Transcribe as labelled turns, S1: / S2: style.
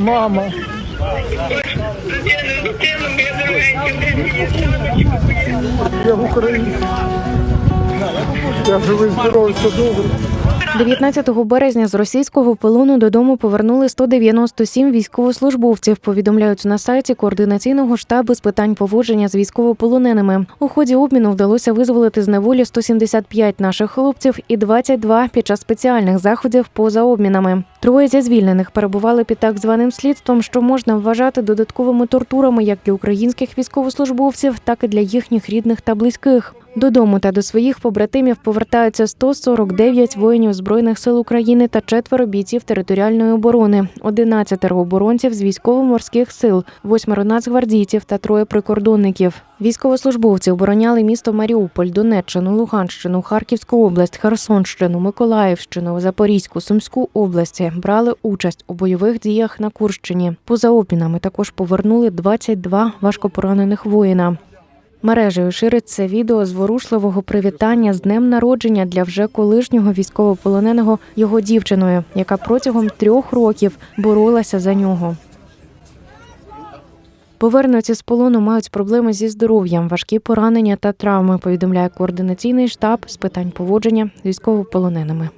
S1: Мама. Я в Україні. Я живий, здоровий, все добре.
S2: 19 березня з російського полону додому повернули 197 військовослужбовців. Повідомляють на сайті координаційного штабу з питань поводження з військовополоненими. У ході обміну вдалося визволити з неволі 175 наших хлопців і 22 під час спеціальних заходів поза обмінами. Троє зі звільнених перебували під так званим слідством, що можна вважати додатковими тортурами як для українських військовослужбовців, так і для їхніх рідних та близьких. Додому та до своїх побратимів повертаються 149 воїнів збройних сил України та четверо бійців територіальної оборони, 11 оборонців з військово-морських сил, восьмеро нацгвардійців та троє прикордонників. Військовослужбовці обороняли місто Маріуполь, Донеччину, Луганщину, Харківську область, Херсонщину, Миколаївщину, Запорізьку, Сумську області. Брали участь у бойових діях на Курщині. Поза обмінами також повернули 22 важкопоранених воїна. Мережею шириться відео зворушливого привітання з днем народження для вже колишнього військовополоненого його дівчиною, яка протягом трьох років боролася за нього. Повернуті з полону мають проблеми зі здоров'ям, важкі поранення та травми. Повідомляє координаційний штаб з питань поводження з військовополоненими.